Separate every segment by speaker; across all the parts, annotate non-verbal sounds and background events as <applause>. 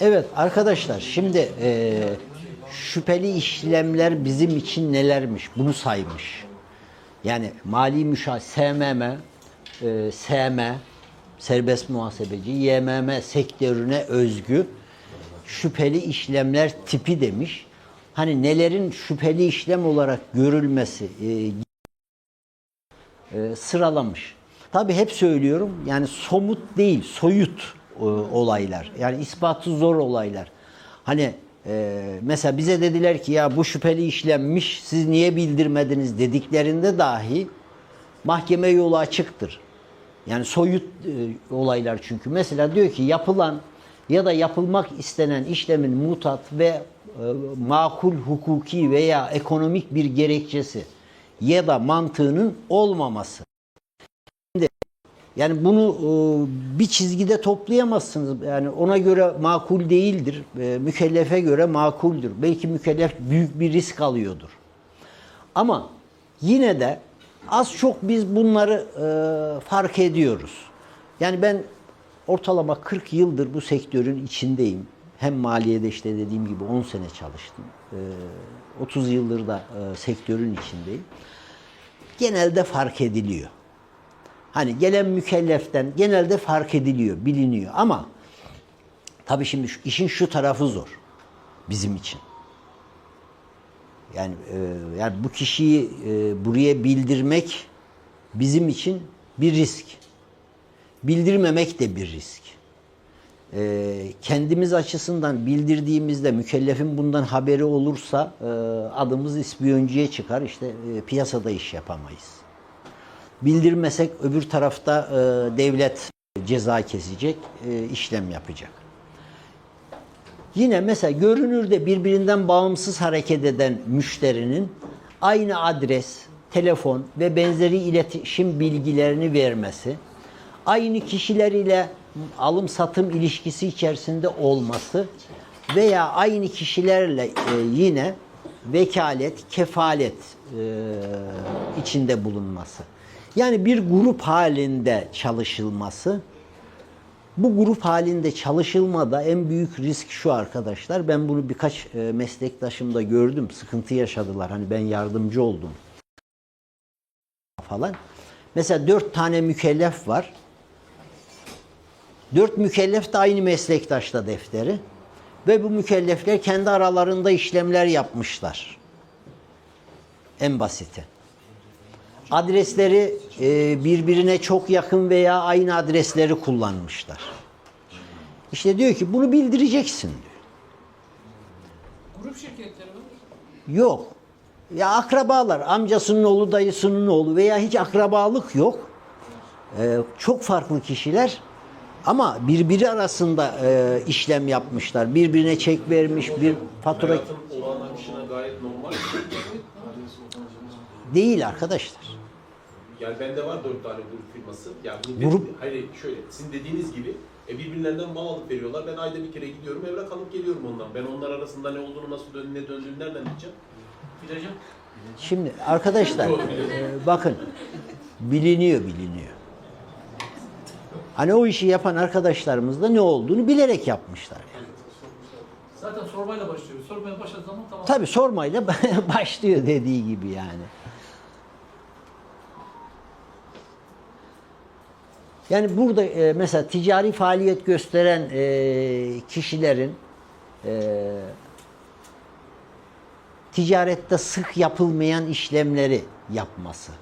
Speaker 1: Evet arkadaşlar şimdi e, şüpheli işlemler bizim için nelermiş bunu saymış. Yani mali müşahede, SMM, e, SM, serbest muhasebeci, YMM sektörüne özgü şüpheli işlemler tipi demiş. Hani nelerin şüpheli işlem olarak görülmesi e, e, sıralamış. Tabii hep söylüyorum yani somut değil, soyut e, olaylar. Yani ispatı zor olaylar. Hani e, mesela bize dediler ki ya bu şüpheli işlenmiş siz niye bildirmediniz dediklerinde dahi mahkeme yolu açıktır. Yani soyut e, olaylar çünkü. Mesela diyor ki yapılan ya da yapılmak istenen işlemin mutat ve e, makul hukuki veya ekonomik bir gerekçesi ya da mantığının olmaması. Yani bunu e, bir çizgide toplayamazsınız. Yani ona göre makul değildir. E, mükellefe göre makuldür. Belki mükellef büyük bir risk alıyordur. Ama yine de az çok biz bunları e, fark ediyoruz. Yani ben ortalama 40 yıldır bu sektörün içindeyim. Hem maliyede işte dediğim gibi 10 sene çalıştım. E, 30 yıldır da sektörün içindeyim. Genelde fark ediliyor. Hani gelen mükelleften genelde fark ediliyor, biliniyor ama tabii şimdi işin şu tarafı zor bizim için. Yani e, yani bu kişiyi e, buraya bildirmek bizim için bir risk. Bildirmemek de bir risk. E, kendimiz açısından bildirdiğimizde mükellefin bundan haberi olursa e, adımız ispiyoncuya çıkar. İşte e, piyasada iş yapamayız. Bildirmesek öbür tarafta e, devlet ceza kesecek, e, işlem yapacak. Yine mesela görünürde birbirinden bağımsız hareket eden müşterinin aynı adres, telefon ve benzeri iletişim bilgilerini vermesi, aynı kişiler ile alım satım ilişkisi içerisinde olması veya aynı kişilerle e, yine vekalet, kefalet e, içinde bulunması. Yani bir grup halinde çalışılması bu grup halinde çalışılmada en büyük risk şu arkadaşlar. Ben bunu birkaç e, meslektaşımda gördüm. Sıkıntı yaşadılar. Hani ben yardımcı oldum falan. Mesela dört tane mükellef var. Dört mükellef de aynı meslektaşta defteri. Ve bu mükellefler kendi aralarında işlemler yapmışlar. En basiti. Adresleri e, birbirine çok yakın veya aynı adresleri kullanmışlar. İşte diyor ki bunu bildireceksin diyor.
Speaker 2: Grup şirketleri mi?
Speaker 1: Yok. Ya akrabalar, amcasının oğlu, dayısının oğlu veya hiç akrabalık yok. Ee, çok farklı kişiler ama birbiri arasında e, işlem yapmışlar. Birbirine çek vermiş, bir fatura
Speaker 3: Hayatın olağan akışına gayet normal.
Speaker 1: değil arkadaşlar.
Speaker 3: Yani bende var dört tane grup firması. Yani bunu
Speaker 1: Grup-
Speaker 3: Hayır şöyle sizin dediğiniz gibi e, birbirlerinden mal alıp veriyorlar. Ben ayda bir kere gidiyorum evrak alıp geliyorum ondan. Ben onlar arasında ne olduğunu nasıl dön ne döndüğünü nereden bileceğim?
Speaker 2: Bileceğim.
Speaker 1: Şimdi arkadaşlar e, bakın biliniyor biliniyor. Hani o işi yapan arkadaşlarımız da ne olduğunu bilerek yapmışlar. Yani.
Speaker 2: Zaten sormayla başlıyoruz. Sormaya başladığı zaman tamam.
Speaker 1: Tabii sormayla <laughs> başlıyor dediği gibi yani. Yani burada e, mesela ticari faaliyet gösteren e, kişilerin e, ticarette sık yapılmayan işlemleri yapması.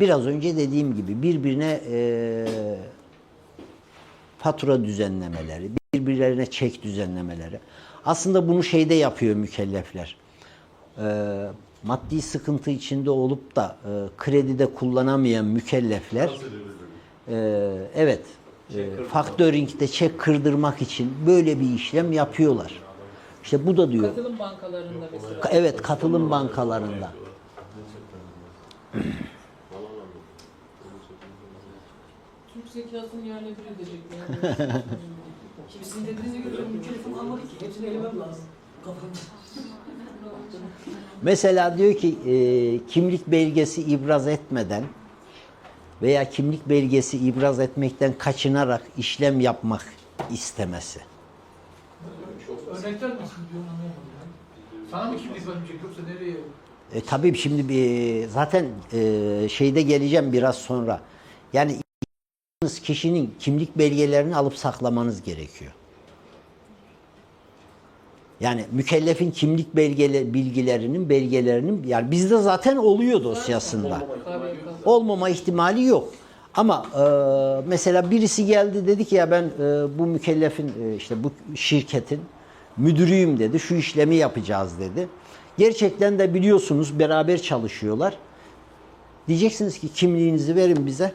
Speaker 1: Biraz önce dediğim gibi birbirine e, fatura düzenlemeleri, birbirlerine çek düzenlemeleri. Aslında bunu şeyde yapıyor mükellefler. Ee, maddi sıkıntı içinde olup da e, kredide kullanamayan mükellefler e, evet e, faktöringde çek kırdırmak için böyle bir işlem yapıyorlar. İşte bu da diyor.
Speaker 2: Katılım bankalarında mesela.
Speaker 1: Evet katılım bankalarında.
Speaker 2: Türk zekasını yerle bir edecek. Yani. Şimdi sizin dediğinize göre mükellefim almadı ki. Hepsini elemem lazım. Kafamda.
Speaker 1: Mesela diyor ki e, kimlik belgesi ibraz etmeden veya kimlik belgesi ibraz etmekten kaçınarak işlem yapmak istemesi.
Speaker 4: Örnekler nasıl diyor anlayamadım ya. Sana mı kimlik vermeyecek yoksa nereye?
Speaker 1: E, tabii şimdi bir, zaten e, şeyde geleceğim biraz sonra. Yani kişinin kimlik belgelerini alıp saklamanız gerekiyor. Yani mükellefin kimlik belgele, bilgilerinin, belgelerinin yani bizde zaten oluyor dosyasında. Olmama ihtimali yok. Ama e, mesela birisi geldi dedi ki ya ben e, bu mükellefin e, işte bu şirketin müdürüyüm dedi. Şu işlemi yapacağız dedi. Gerçekten de biliyorsunuz beraber çalışıyorlar. Diyeceksiniz ki kimliğinizi verin bize.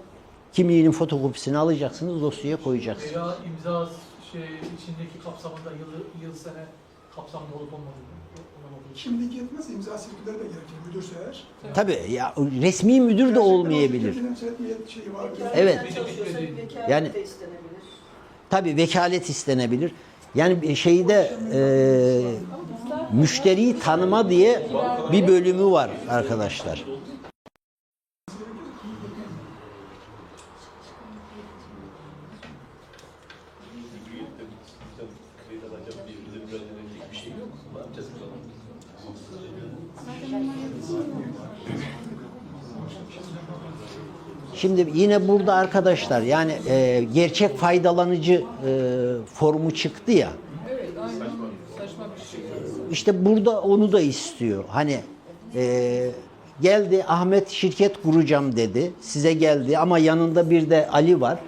Speaker 1: Kimliğinin fotokopisini alacaksınız, dosyaya koyacaksınız.
Speaker 4: Veya imza şey içindeki kapsamında yıl, yıl sene kapsamında olup olmadığını.
Speaker 5: Kimlik yetmez, imza sirküleri de gerekir müdürse eğer.
Speaker 1: Tabii ya resmi müdür de olmayabilir.
Speaker 5: şeyi var.
Speaker 1: Evet. Yani-
Speaker 2: istenebilir.
Speaker 1: Tabii vekalet istenebilir. Yani şeyde e, müşteriyi tanıma diye bir bölümü var arkadaşlar.
Speaker 3: Bir şey yok. Ne yapacağız o zaman?
Speaker 1: Şimdi yine burada arkadaşlar yani e, gerçek faydalanıcı e, formu çıktı ya.
Speaker 2: Evet, aynen. Saçma bir şey.
Speaker 1: İşte burada onu da istiyor. Hani e, geldi Ahmet şirket kuracağım dedi. Size geldi ama yanında bir de Ali var.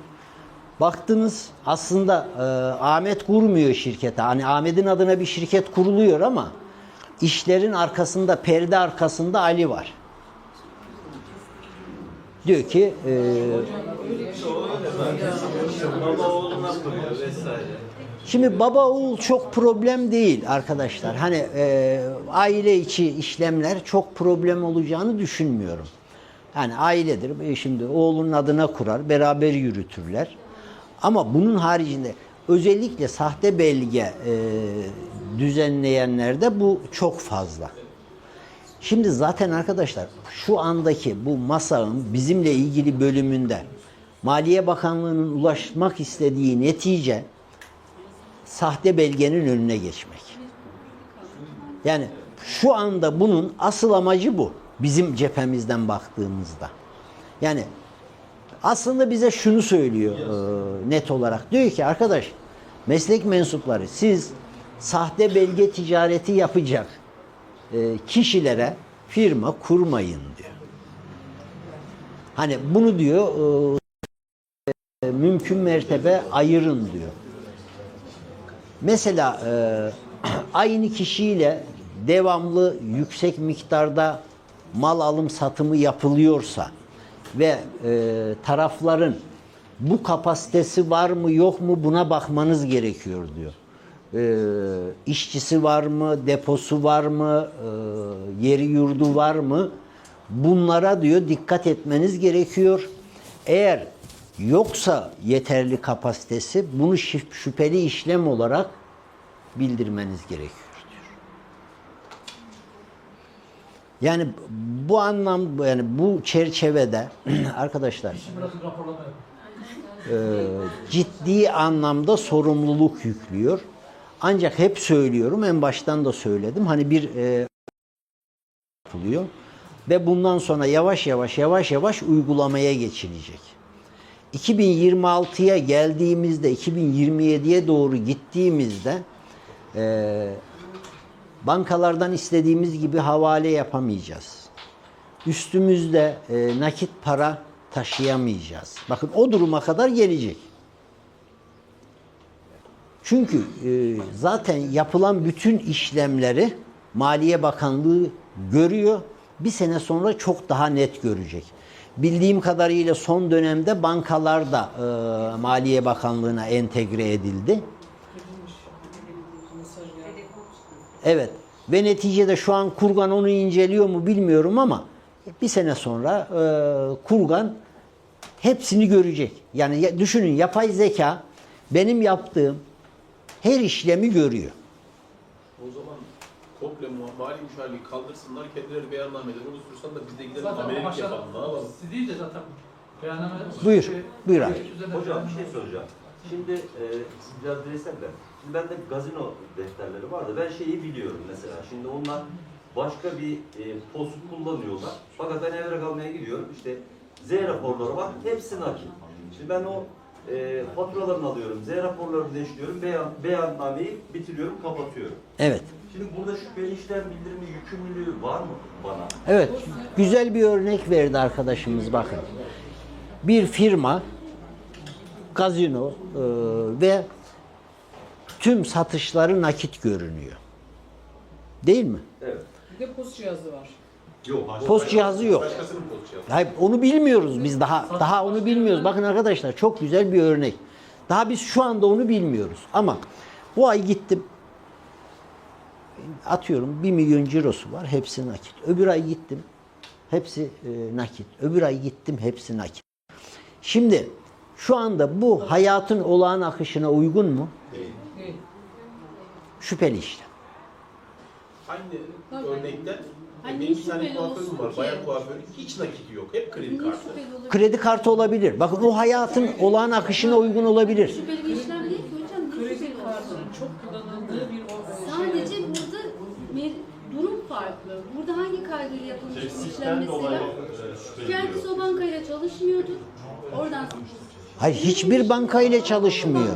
Speaker 1: Baktınız aslında e, Ahmet kurmuyor şirkete. Hani Ahmet'in adına bir şirket kuruluyor ama işlerin arkasında perde arkasında Ali var. Diyor ki e. Şimdi baba oğul çok problem değil arkadaşlar. Hani e, aile içi işlemler çok problem olacağını düşünmüyorum. Yani ailedir. E, Şimdi oğlunun adına kurar, beraber yürütürler. Ama bunun haricinde özellikle sahte belge e, düzenleyenlerde bu çok fazla. Şimdi zaten arkadaşlar şu andaki bu masanın bizimle ilgili bölümünde Maliye Bakanlığı'nın ulaşmak istediği netice sahte belgenin önüne geçmek. Yani şu anda bunun asıl amacı bu. Bizim cephemizden baktığımızda. Yani aslında bize şunu söylüyor e, net olarak. Diyor ki arkadaş meslek mensupları siz sahte belge ticareti yapacak e, kişilere firma kurmayın diyor. Hani bunu diyor e, mümkün mertebe ayırın diyor. Mesela e, <clears throat> aynı kişiyle devamlı yüksek miktarda mal alım satımı yapılıyorsa ve tarafların bu kapasitesi var mı yok mu buna bakmanız gerekiyor diyor. E, işçisi var mı, deposu var mı, e, yeri yurdu var mı? Bunlara diyor dikkat etmeniz gerekiyor. Eğer yoksa yeterli kapasitesi bunu şüpheli işlem olarak bildirmeniz gerekiyor diyor. Yani bu anlam yani bu çerçevede <clears throat> arkadaşlar e, ciddi anlamda sorumluluk yüklüyor. Ancak hep söylüyorum, en baştan da söyledim. Hani bir e, yapılıyor ve bundan sonra yavaş yavaş yavaş yavaş uygulamaya geçilecek. 2026'ya geldiğimizde, 2027'ye doğru gittiğimizde e, bankalardan istediğimiz gibi havale yapamayacağız. Üstümüzde e, nakit para taşıyamayacağız. Bakın o duruma kadar gelecek. Çünkü e, zaten yapılan bütün işlemleri Maliye Bakanlığı görüyor. Bir sene sonra çok daha net görecek. Bildiğim kadarıyla son dönemde bankalar da e, Maliye Bakanlığı'na entegre edildi. Evet. Ve neticede şu an Kurgan onu inceliyor mu bilmiyorum ama bir sene sonra e, Kurgan hepsini görecek. Yani ya- düşünün yapay zeka benim yaptığım her işlemi görüyor.
Speaker 3: O zaman komple mali müşavirliği kaldırsınlar, kendileri beyannameden oluştursan da biz de gidelim
Speaker 4: Zaten amaçlar
Speaker 3: yapalım. Ne yapalım?
Speaker 4: siz değil de zaten beyanname...
Speaker 1: Buyur,
Speaker 4: şey,
Speaker 1: buyur abi.
Speaker 6: Hocam bir şey soracağım. Şimdi e, biraz bireysel de. Şimdi bende gazino defterleri var da ben şeyi biliyorum mesela. Şimdi onlar başka bir e, post kullanıyorlar. Fakat ben evrak almaya gidiyorum. İşte Z raporları var. Hepsi nakit. Şimdi ben o e, faturalarını alıyorum. Z raporlarını değiştiriyorum. Beyan, beyannameyi bitiriyorum, kapatıyorum.
Speaker 1: Evet.
Speaker 6: Şimdi burada şüpheli işlem bildirimi yükümlülüğü var mı bana?
Speaker 1: Evet. Güzel bir örnek verdi arkadaşımız bakın. Bir firma gazino e, ve tüm satışları nakit görünüyor. Değil mi?
Speaker 6: Evet.
Speaker 2: Bir de post cihazı var.
Speaker 6: Yok.
Speaker 1: Post cihazı yok.
Speaker 3: Başkasının.
Speaker 1: Hayır, onu bilmiyoruz biz daha. Daha onu bilmiyoruz. Bakın arkadaşlar çok güzel bir örnek. Daha biz şu anda onu bilmiyoruz. Ama bu ay gittim. Atıyorum 1 milyon cirosu var. Hepsi nakit. Öbür ay gittim. Hepsi e, nakit. Öbür ay gittim. Hepsi nakit. Şimdi şu anda bu hayatın olağan akışına uygun mu?
Speaker 2: Değil.
Speaker 1: Şüpheli işlem.
Speaker 3: Aynı
Speaker 2: Tabii.
Speaker 7: Hani
Speaker 3: benim bir tane
Speaker 7: şüpheli
Speaker 3: kuaförüm
Speaker 7: olsun
Speaker 3: var.
Speaker 7: ki?
Speaker 3: Bayan kuaförü. Hiç nakiti yok. Hep kredi
Speaker 7: Niye
Speaker 3: kartı.
Speaker 7: şüpheli?
Speaker 1: Kredi kartı olabilir. Bakın o hayatın olağan akışına uygun olabilir.
Speaker 7: Şüpheli bir işlem değil ki hocam. Niye
Speaker 2: Kredi
Speaker 7: şüpheli olsun?
Speaker 2: kartının çok kullanıldığı bir o
Speaker 7: Sadece burada bir durum farklı. Burada hangi kaydıyla yapılmış bir işlem mesela? Kendisi o bankayla çalışmıyordur. Oradan
Speaker 1: Hayır hiçbir banka ile çalışmıyor.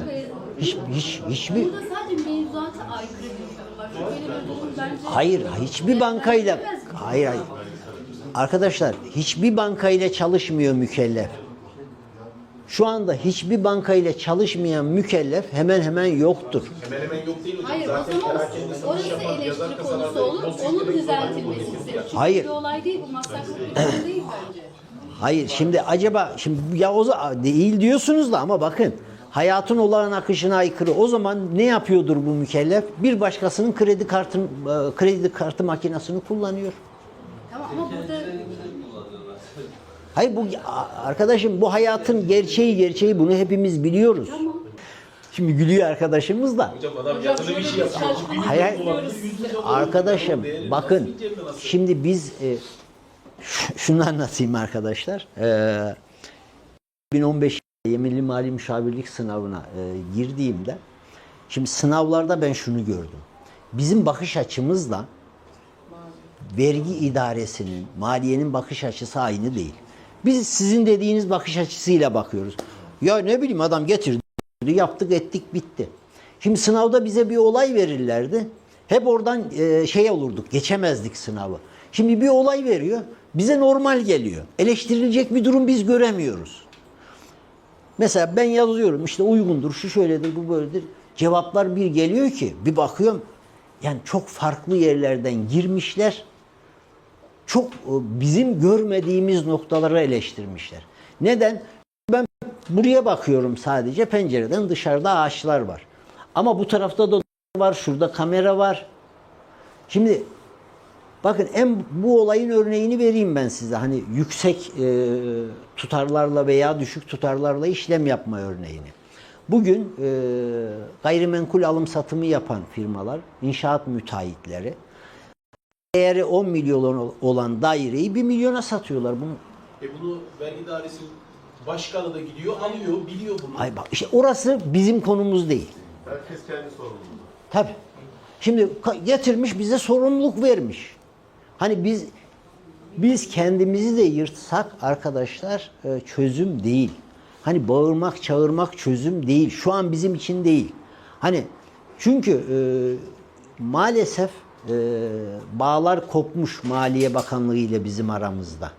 Speaker 1: Hiç, hiç, hiçbir
Speaker 7: Burada sadece mevzuata aykırı bir durum var. Şüpheli bir durum bence.
Speaker 1: Hayır, hiçbir bankayla hayır hayır. Arkadaşlar hiçbir bankayla çalışmıyor mükellef. Şu anda hiçbir bankayla çalışmayan mükellef hemen hemen yoktur.
Speaker 3: Hemen hemen yok değil hocam.
Speaker 7: Hayır o
Speaker 3: Zaten
Speaker 7: zaman orası
Speaker 3: yapan, yazar
Speaker 7: eleştiri konusu olur.
Speaker 3: post
Speaker 7: Onun
Speaker 3: yüklemek zorunda
Speaker 7: düzeltilmesi isterim. Çünkü
Speaker 1: Hayır.
Speaker 7: bir olay değil bu masraflı bir değil bence.
Speaker 1: Hayır şimdi acaba şimdi ya o zaman değil diyorsunuz da ama bakın hayatın olağan akışına aykırı. O zaman ne yapıyordur bu mükellef? Bir başkasının kredi kartın e, kredi kartı makinesini kullanıyor.
Speaker 7: Tamam ama burada <laughs>
Speaker 1: Hayır bu arkadaşım bu hayatın gerçeği gerçeği bunu hepimiz biliyoruz.
Speaker 7: tamam.
Speaker 1: Şimdi gülüyor arkadaşımız da.
Speaker 3: Hocam adam
Speaker 2: şöyle
Speaker 3: bir şey yapıyor.
Speaker 1: Hayır. Arkadaşım bakın şimdi biz e, şunu anlatayım arkadaşlar. E, 2015 yeminli mali müşavirlik sınavına e, girdiğimde şimdi sınavlarda ben şunu gördüm. Bizim bakış açımızla vergi idaresinin, maliyenin bakış açısı aynı değil. Biz sizin dediğiniz bakış açısıyla bakıyoruz. Ya ne bileyim adam getirdi, yaptık ettik bitti. Şimdi sınavda bize bir olay verirlerdi. Hep oradan e, şey olurduk, geçemezdik sınavı. Şimdi bir olay veriyor, bize normal geliyor. Eleştirilecek bir durum biz göremiyoruz. Mesela ben yazıyorum işte uygundur, şu şöyledir, bu böyledir. Cevaplar bir geliyor ki bir bakıyorum yani çok farklı yerlerden girmişler. Çok e, bizim görmediğimiz noktaları eleştirmişler. Neden? Ben buraya bakıyorum sadece pencereden dışarıda ağaçlar var. Ama bu tarafta da var, şurada kamera var. Şimdi Bakın en bu olayın örneğini vereyim ben size. Hani yüksek e, tutarlarla veya düşük tutarlarla işlem yapma örneğini. Bugün e, gayrimenkul alım satımı yapan firmalar, inşaat müteahhitleri değeri 10 milyon olan daireyi 1 milyona satıyorlar. Bunu
Speaker 3: E bunu vergi dairesi başkanı da gidiyor, alıyor, biliyor bunu.
Speaker 1: Ay bak işte orası bizim konumuz değil.
Speaker 3: Herkes kendi sorumluluğu.
Speaker 1: Tabii. Şimdi getirmiş bize sorumluluk vermiş. Hani biz biz kendimizi de yırtsak arkadaşlar e, çözüm değil. Hani bağırmak, çağırmak çözüm değil. Şu an bizim için değil. Hani çünkü e, maalesef e, bağlar kopmuş Maliye Bakanlığı ile bizim aramızda.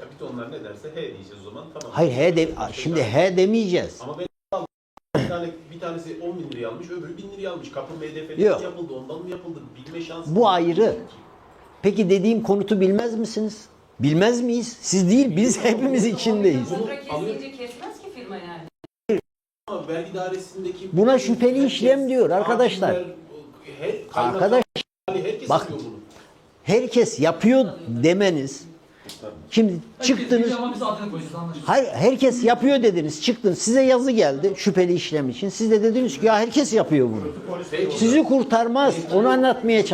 Speaker 3: Ya bir de onlar ne derse he diyeceğiz o zaman tamam.
Speaker 1: Hayır he de, şimdi he demeyeceğiz.
Speaker 3: Ama ben <clears throat> bir, tane, bir tanesi 10 bin liraya almış, öbürü 1000 liraya almış. Kapı MDF'li
Speaker 1: Yok.
Speaker 3: yapıldı, ondan mı yapıldı? Bilme şansı.
Speaker 1: Bu ayrı. Peki dediğim konutu bilmez misiniz? Bilmez miyiz? Siz değil, biz hepimiz içindeyiz.
Speaker 2: Kesince kesmez ki firma yani.
Speaker 3: Ama vergi dairesindeki...
Speaker 1: Buna şüpheli işlem diyor arkadaşlar.
Speaker 3: Her,
Speaker 1: Arkadaş
Speaker 3: herkes
Speaker 1: bak-
Speaker 3: bunu.
Speaker 1: herkes yapıyor demeniz. Şimdi çıktınız.
Speaker 4: Ama biz adını koyacağız anlaşıldı.
Speaker 1: Hayır herkes yapıyor dediniz. Çıktınız. Size yazı geldi şüpheli işlem için. Siz de dediniz ki ya herkes yapıyor bunu. Sizi kurtarmaz. Onu anlatmaya çalışıyorum.